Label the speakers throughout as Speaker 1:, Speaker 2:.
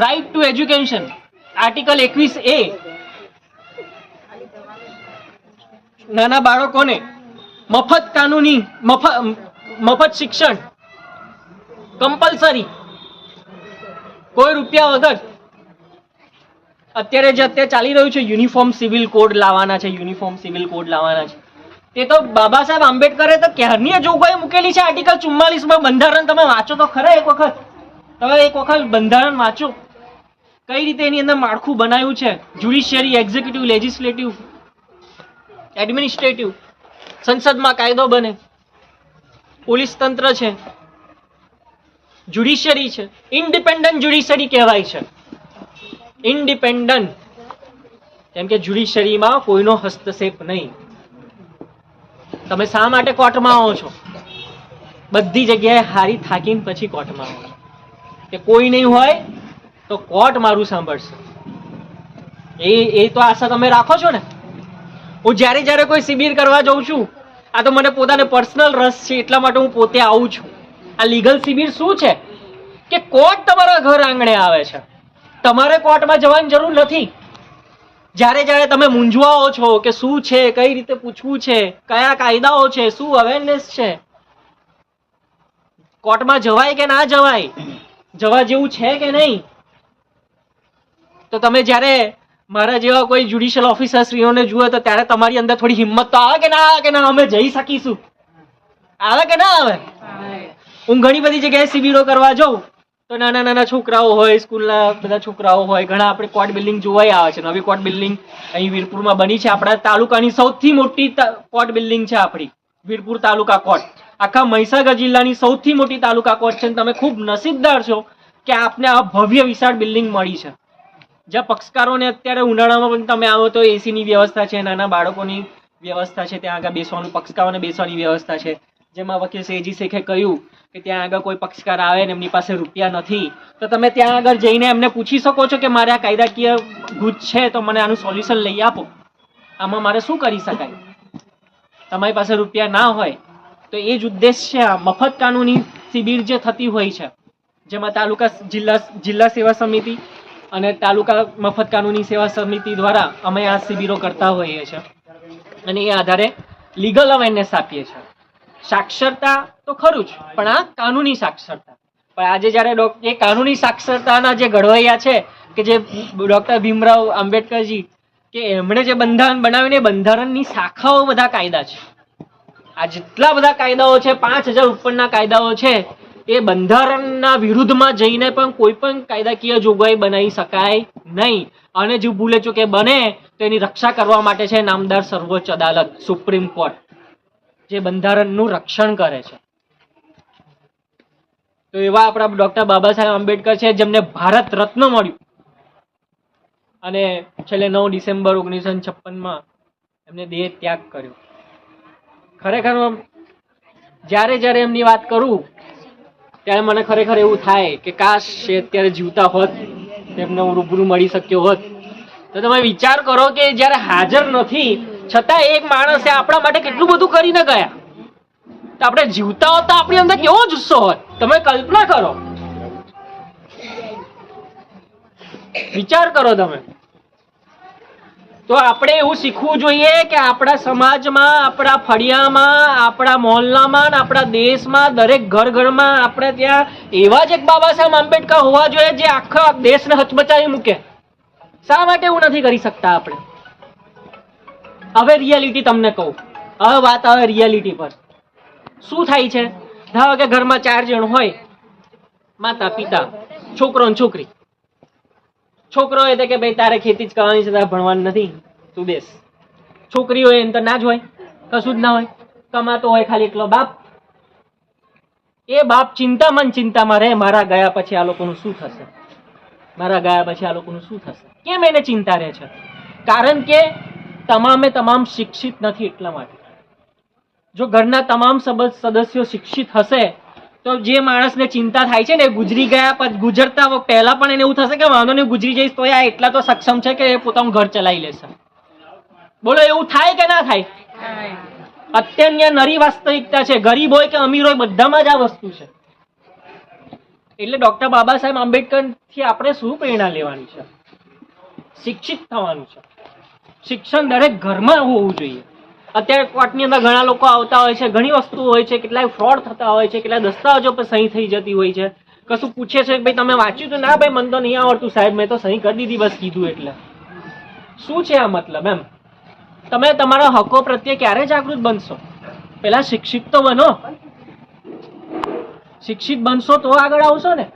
Speaker 1: Right to education article એકવીસ એ નાના બાળકોને મફત કાનૂની મફત શિક્ષણ. કમ્પલસરી કોઈ રૂપિયા વગર. અત્યારે જે અત્યારે ચાલી રહ્યું છે યુનિફોર્મ સિવિલ કોડ લાવવાના છે યુનિફોર્મ સિવિલ કોડ લાવવાના છે. તે તો બાબા સાહેબ આંબેડકરે તો ક્યારની જોગવાઈ મૂકેલી છે આર્ટિકલ ચુમ્માલીસમાં બંધારણ? તમે વાંચો તો ખરા એક વખત. તમે એક વખત બંધારણ વાંચો. કઈ રીતે એની અંદર માળખું બનાવ્યું છે? જ્યુડિશિયરી એક્ઝિક્યુટિવ લેજિસ્લેટિવ એડમિનિસ્ટ્રેટિવ સંસદમાં કાયદો બને. પોલીસ તંત્ર છે. જ્યુડિશિયરી છે. ઇન્ડિપેન્ડન્ટ જ્યુડિશિયરી કહેવાય છે. ઇન્ડિપેન્ડન્ટ કેમ કે જ્યુડિશિયરીમાં કોઈનો હસ્તક્ષેપ નહીં. તમે શા માટે કોર્ટમાં આવો છો? બધી જગ્યાએ હારી થાકીને પછી કોર્ટમાં આવો છો. કે કોઈ નહીં હોય તો કોર્ટ મારું સાંભળશે. એ એ તો આશા તમે રાખો છો ને? હું જ્યારે જ્યારે કોઈ શિબિર કરવા જાઉં છું, આ તો મને પોતાને પર્સનલ રસ છે, એટલા માટે હું પોતે આવું છું. આ લીગલ શિબિર શું છે? કે કોર્ટ તમારા ઘર આંગણે આવે છે. તમારે કોર્ટમાં જવાની જરૂર નથી. જ્યારે જ્યારે તમે મૂંઝવાઓ છો કે શું છે, કઈ રીતે પૂછવું છે, કયા કાયદાઓ છે, શું અવેરનેસ છે? કોર્ટમાં જવાય કે ના જવાય? જવા જેવું છે કે નહીં? તો તમે જ્યારે મારા જેવા કોઈ જ્યુડિશિયલ ઓફિસરશ્રીઓને જુઓ તો ત્યારે તમારી અંદર થોડી હિંમત તો આવે કે ના આવે કે ના અમે જઈ શકીશું. આવે કે ના આવે? હું ઘણી બધી જગ્યાએ શિબિરો કરવા જઉં તો નાના નાના છોકરાઓ હોય સ્કૂલના બધા છોકરાઓ હોય ઘણા આપણે કોર્ટ બિલ્ડિંગ જોવાય આવે છે. નવી કોર્ટ બિલ્ડિંગ અહીં વીરપુરમાં બની છે. આપણા તાલુકાની સૌથી મોટી કોર્ટ બિલ્ડિંગ છે આપણી વીરપુર તાલુકા કોર્ટ આખા મહીસાગર જિલ્લાની સૌથી મોટી તાલુકા કોર્ટ છે તમે ખૂબ નસીબદાર છો કે આપને આ ભવ્ય વિશાળ બિલ્ડિંગ મળી છે. જ્યાં પક્ષકારોને અત્યારે ઉનાળામાં પણ તમે આવો તો એસીની વ્યવસ્થા છે, નાના બાળકોની વ્યવસ્થા છે, ત્યાં આગળ બેસવાનું, પક્ષકારોને બેસવાની વ્યવસ્થા છે. જેમાં વકીલ સેજી શેખે કહ્યું કે ત્યાં આગળ કોઈ પક્ષકાર આવે ને એમની પાસે રૂપિયા નથી, તો તમે ત્યાં આગળ જઈને એમને પૂછી શકો છો કે મારે આ કાયદાકીય ગુજ છે તો મને આનું સોલ્યુશન લઈ આપો. આમાં મારે શું કરી શકાય? તમારી પાસે રૂપિયા ના હોય તો એ જ ઉદ્દેશ આ મફત કાનૂની શિબિર જે થતી હોય છે, જેમાં તાલુકા જિલ્લા જિલ્લા સેવા સમિતિ અને તાલુકા મફત કાનૂની સેવા સમિતિ દ્વારા અમે આ શિબિરો કરતા હોઈએ છીએ અને એ આધારે લીગલ અવેરનેસ આપીએ છીએ સાક્ષરતા તો ખરું જ, પણ આ કાનૂની સાક્ષરતા. પણ આજે જ્યારે એ કાનૂની સાક્ષરતાના જે ઘડવૈયા છે, કે જે ડૉક્ટર ભીમરાવ આંબેડકરજી, કે એમણે જે બંધારણ બનાવ્યું ને બંધારણની શાખાઓ બધા કાયદા છે. આ જેટલા બધા કાયદાઓ છે, પાંચ હજાર ઉપરના કાયદાઓ છે, એ બંધારણના વિરુદ્ધમાં જઈને પણ કોઈ પણ કાયદાકીય જોગવાઈ બનાવી શકાય નહીં. અને જો ભૂલે ચૂકે બને તો એની રક્ષા કરવા માટે છે નામદાર સર્વોચ્ચ અદાલત, સુપ્રીમ કોર્ટ, જે બંધારણનું રક્ષણ કરે છે. તો એવા આપણા ડોક્ટર બાબા સાહેબ આંબેડકર છે, જેમને ભારત રત્ન મળ્યું. અને છેલ્લે નવ ડિસેમ્બર ઓગણીસો છપ્પનમાં એમને દેહ ત્યાગ કર્યો. ખરેખર જ્યારે જ્યારે એમની વાત કરું, ત્યારે મને ખરેખર એવું થાય કે કાશ એ અત્યારે જીવતા હોત એમને હું રૂબરૂ મળી શક્યો હોત. તો તમે વિચાર કરો કે જ્યારે હાજર નથી, છતાં એક માણસે આપણા માટે કેટલું બધું કરીને ગયા. તો આપણે જીવતા હોત તો આપણી અંદર કેવો જુસ્સો હોત? તમે કલ્પના કરો. વિચાર કરો તમે. તો આપણે એવું શીખવું જોઈએ કે આપણા સમાજમાં, આપણા ફળિયામાં, આપણા મોહલ્લામાં આપણા દેશમાં, દરેક ઘર ઘરમાં આપણે ત્યાં એવા જ એક બાબા સાહેબ આંબેડકર હોવા જોઈએ જે આખા દેશને હચમચાવી મૂકે. શા માટે એવું નથી કરી શકતા આપણે? હવે રિયાલિટી તમને કહું. હવે વાત આવે રિયાલિટી પર. શું થાય છે? ધારો કે ઘરમાં ચાર જણ હોય માતા પિતા છોકરો ને છોકરી. છોકરો એ કે ભાઈ, તારે ખેતી જ કરવાની છે, તારે ભણવાનું નથી. તું બેસ. છોકરી હોય એને તો ના જ હોય. કશું જ ના હોય. કમાતો હોય ખાલી એકલો બાપ. એ બાપ ચિંતામાં ચિંતામાં રહે. મારા ગયા પછી આ લોકોનું શું થશે? મારા ગયા પછી આ લોકોનું શું થશે? કેમ એને ચિંતા રહે છે? કારણ કે તમામે તમામ શિક્ષિત નથી એટલા માટે. જો ઘરના તમામ સદસ્યો શિક્ષિત હશે તો જે માણસને ચિંતા થાય છે ને ગુજરી ગયા પછી ગુજરતા પહેલા પણ એને એવું થશે કે વાંધો નહીં ગુજરી જઈશ તો આ એટલા તો સક્ષમ છે કે એ પોતાનું ઘર ચલાવી લેશે. બોલો એવું થાય કે ના થાય? અત્યંત નરી વાસ્તવિકતા છે. ગરીબ હોય કે અમીર હોય બધામાં જ આ વસ્તુ છે. એટલે ડોક્ટર બાબા સાહેબ આંબેડકરથી આપણે શું પ્રેરણા લેવાની છે? શિક્ષિત થવાનું છે. શિક્ષણ દરેક ઘરમાં હોવું જોઈએ. અત્યારે કોર્ટની અંદર ઘણા લોકો આવતા હોય છે, ઘણી વસ્તુઓ હોય છે, કેટલાય ફ્રોડ થતા હોય છે, કેટલાય દસ્તાવેજો પર સહી થઈ જતી હોય છે. કશું પૂછે છે ભાઈ, તમે વાંચ્યું તો ના ભાઈ, મને તો નહીં આવડતું સાહેબ, મેં તો સહી કરી દીધી, બસ કીધું એટલે. શું છે આ મતલબ એમ? તમે તમારા હકો પ્રત્યે ક્યારે જાગૃત બનશો? પેલા શિક્ષિત તો બનો. શિક્ષિત બનશો તો આગળ આવશો ને.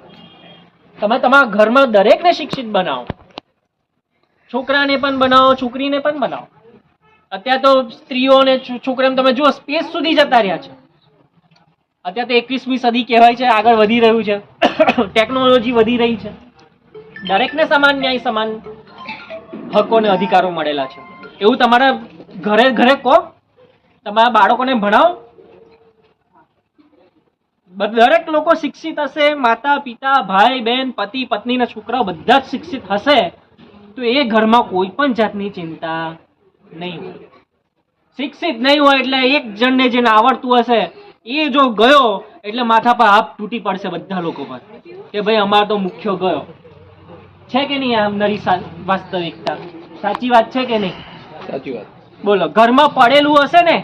Speaker 1: તમે તમારા ઘરમાં દરેકને શિક્ષિત બનાવો. છોકરાને પણ બનાવો, છોકરીને પણ બનાવો. અત્યારે તો સ્ત્રીઓ અને છોકરાને તમે જુઓ, સ્પેસ સુધી જતા રહ્યા છે. અત્યારે તો એકવીસમી સદી કહેવાય છે, આગળ વધી રહ્યું છે. ટેકનોલોજી વધી રહી છે. દરેકને સમાન ન્યાય, સમાન હકો અને અધિકારો મળેલા છે. એવું તમારા ઘરે ઘરે કહો. તમારા બાળકોને ભણાવો. દરેક લોકો શિક્ષિત હશે, માતા, પિતા, ભાઈ બહેન પતિ, પત્ની ના છોકરાઓ બધા જ શિક્ષિત હશે, તો એ ઘરમાં કોઈ પણ જાતની ચિંતા નહીં હોય. શિક્ષિત નહીં હોય એટલે એક જણને જેને આવડતું હશે એ જો ગયો એટલે માથા પર હાથ તૂટી પડશે બધા લોકો પર. કે ભાઈ અમારો તો મુખ્ય ગયો. છે કે નહીં આમ નરી વાસ્તવિકતા? સાચી વાત છે કે નહીં?
Speaker 2: સાચી વાત.
Speaker 1: બોલો ઘરમાં પડેલું હશે ને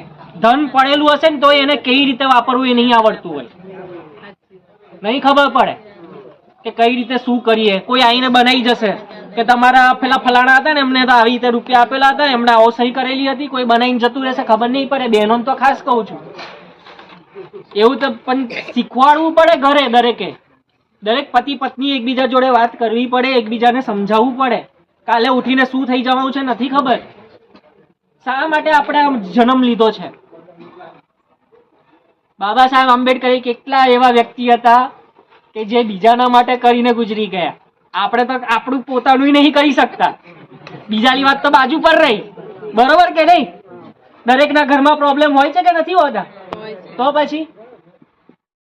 Speaker 1: ધન પડેલું હશે ને તો એને કઈ રીતે વાપરવું એ નહીં આવડતું હોય. નહીં ખબર પડે કે કઈ રીતે શું કરીએ? કોઈ આઈને બનાવી જશે. કે તમારા પેલા ફલાણા હતા ને, એમને તો આવી રીતે રૂપિયા આપેલા હતા એમને આવો સહી કરેલી હતી, કોઈ બનાવીને જતું રહેશે, ખબર નહીં પડે, બહેનોને તો ખાસ કહું છું. એવું તો પણ શીખવાડવું પડે ઘરે દરેકે. દરેક પતિ પત્ની એકબીજા જોડે વાત કરવી પડે, એકબીજાને સમજાવવું પડે. કાલે ઉઠીને શું થઈ જવાનું છે નથી ખબર. શા માટે આપણે જન્મ લીધો છે? બાબા સાહેબ આંબેડકર કેટલા એવા વ્યક્તિ હતા કે જે બીજાના માટે કરીને ગુજરી ગયા. આપણે તો આપણું પોતાનું નહીં કરી શકતા. બીજાની વાત તો બાજુ પર રહી. બરોબર કે નહીં? દરેકના ઘરમાં પ્રોબ્લેમ હોય છે કે નથી હોતા? તો પછી?